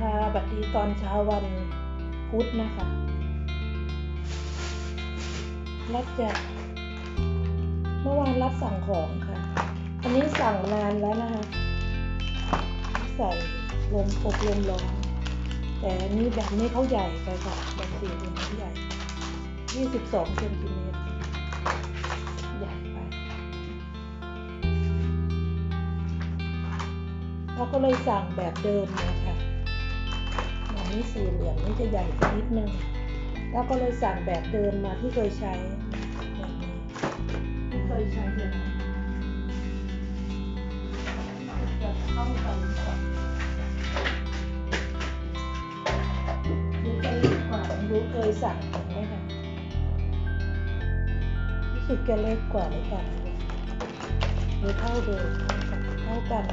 ค่ะบัดดีตอนเช้าวันพุธนะคะรัดจะเมื่อวานรับสั่งของค่ะ อันนี้สั่งนานแล้วนะคะ ใส่ลมอบลมร้อนแต่อันนี้แบบนี้เขาใหญ่ไปค่ะแบบสี่เป็นเขาใหญ่ยี่สิบสองเซนติเมตรใหญ่ไปเราก็เลยสั่งแบบเดิมมาค่ะ นี้สี่เหลี่ยมนี่จะใหญ่ไปนิดนึง แล้วก็เลยสั่งแบบเดิมมาที่เคยใช้แบบนี้ที่เคยใช้เลยจะเข้ากันก่อนรู้จะเล็กกว่ารู้เคยสั่งเห็นไหมคะรู้สึกจะเล็กกว่าเลยกันหรือเท่าเดิมเท่ากัน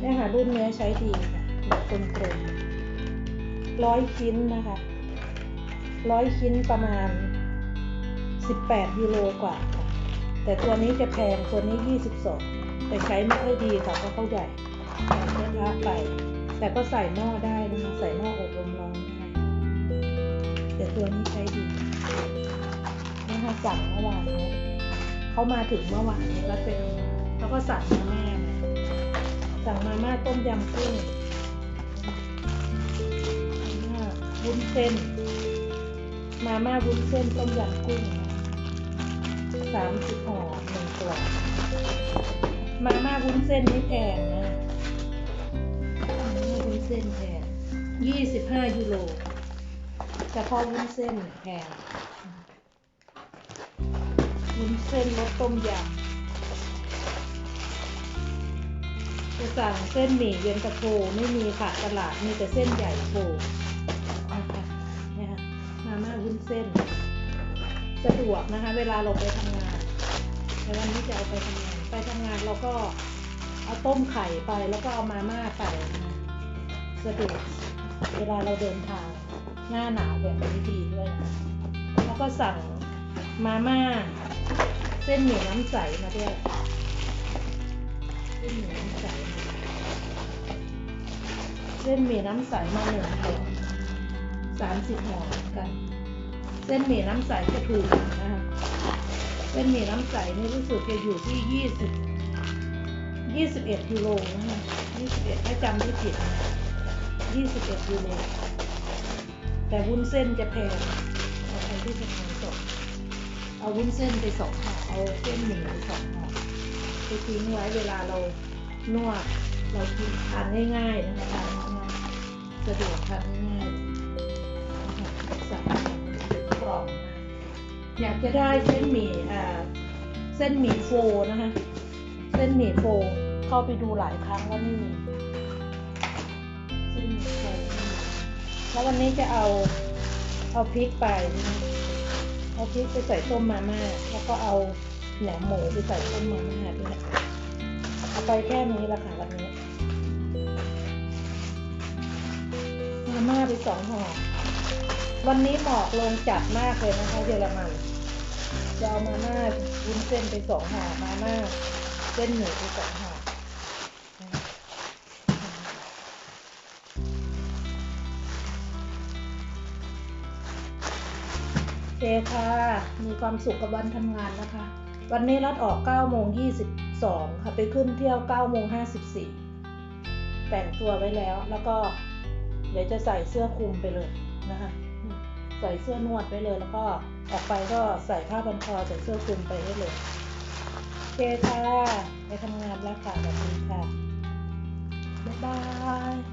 เนี่ยค่ะรุ่นเนี้ใช้ดีค่ะแบบกลมๆ ร้อยชิ้นนะคะร้อยชิ้นประมาณ 18ยูโรกว่า แต่ตัวนี้จะแพงตัวนี้ 22 แต่ใช้ไม่ค่อยดีค่ะเพราะเขาใหญ่ใส่กระทะไป แต่ก็ใส่หม้อได้นะคะใส่หม้ออบลมร้อนได้แต่ตัวนี้ใช้ดีนะคะสั่งเมื่อวานนี้เขามาถึงเมื่อวานนี้แล้วเป็นแล้วก็สั่งมาม่าสั่งมาม่าต้มยำกุ้ง วุ้นเส้น มาม่าวุ้นเส้นต้มยำกุ้งสามสิบห่อหนึ่งกล่องมาม่าวุ้นเส้นนี่แพงนะมาม่าวุ้นเส้นแพงยี่สิบห้ายูโรเฉพาะวุ้นเส้นแพงวุ้นเส้นรสต้มยำจะสั่งเส้นหมี่เย็นตาโฟไม่มีค่ะตลาดมีแต่เส้นใหญ่โฟ วุ้นเส้น สะดวกนะคะ เวลาเราไปทำงานในวันนี้จะเอาไปทำงาน ไปทำงานเราก็เอาต้มไข่ไปแล้วก็เอามาม่าไปนะสะดวกเวลาเราเดินทางหน้าหนาวแบบนี้ดีด้วยนะแล้วก็สั่งมาม่าเส้นหมี่น้ำใสมาด้วยเส้นหมี่น้ำใสเส้นหมี่น้ำใสมาหนึ่งห่อสามสิบห่อกัน ส้นหมี่น้ำใสจะถูกนะคะเส้นหมี่น้ำใสนี่รู้สึกจะอยู่ที่ยี่สิบยี่สิบเอ็ดยูโรนะคะยี่สิบเอ็ดถ้าจำไม่ผิดยี่สิบเอ็ดยูโรแต่วุ้นเส้นจะแพงเอาไปที่สถานสดเอาวุ้นเส้นไปสองห่อเอาเส้นหมี่ไปสองห่อไปทิ้งไว้เวลาเรานวดเรากินทานง่ายๆนะคะทานง่ายสะดวกทานง่าย อยากจะได้เส้นหมี่อ่าเส้นหมี่โฟนะคะ เส้นหมี่โฟเข้าไปดูหลายครั้งว่านี่มีเส้นหมี่โฟไม่มีแล้ววันนี้จะเอาเอาพริกไปนะเอาพริกไปใส่ต้มมาม่าแล้วก็เอาแหนมหมูไปใส่ต้มมาม่าด้วยเอาไปแค่นี้ละค่ะวันนี้มาม่าไปสองห่อ วันนี้หมอกลงจัดมากเลยนะคะเยอรมันจะเอามาม่าวุ้นเส้นไปสองห่อมาม่าเส้นหมูไปสองห่อโอเคค่ะ มีความสุขกับวันทำงานนะคะ วันนี้รัดออก9โมง22 ค่ะ ไปขึ้นเที่ยว9โมง54 แต่งตัวไว้แล้ว แล้วก็เดี๋ยวจะใส่เสื้อคลุมไปเลยนะคะ ใส่เสื้อนวดไปเลย แล้วก็ออกไปก็ใส่ผ้าพันคอใส่เสื้อคลุมไปได้เลยโอเคค่ะไปทำงานแล้วค่ะแบบนี้ค่ะบ๊ายบาย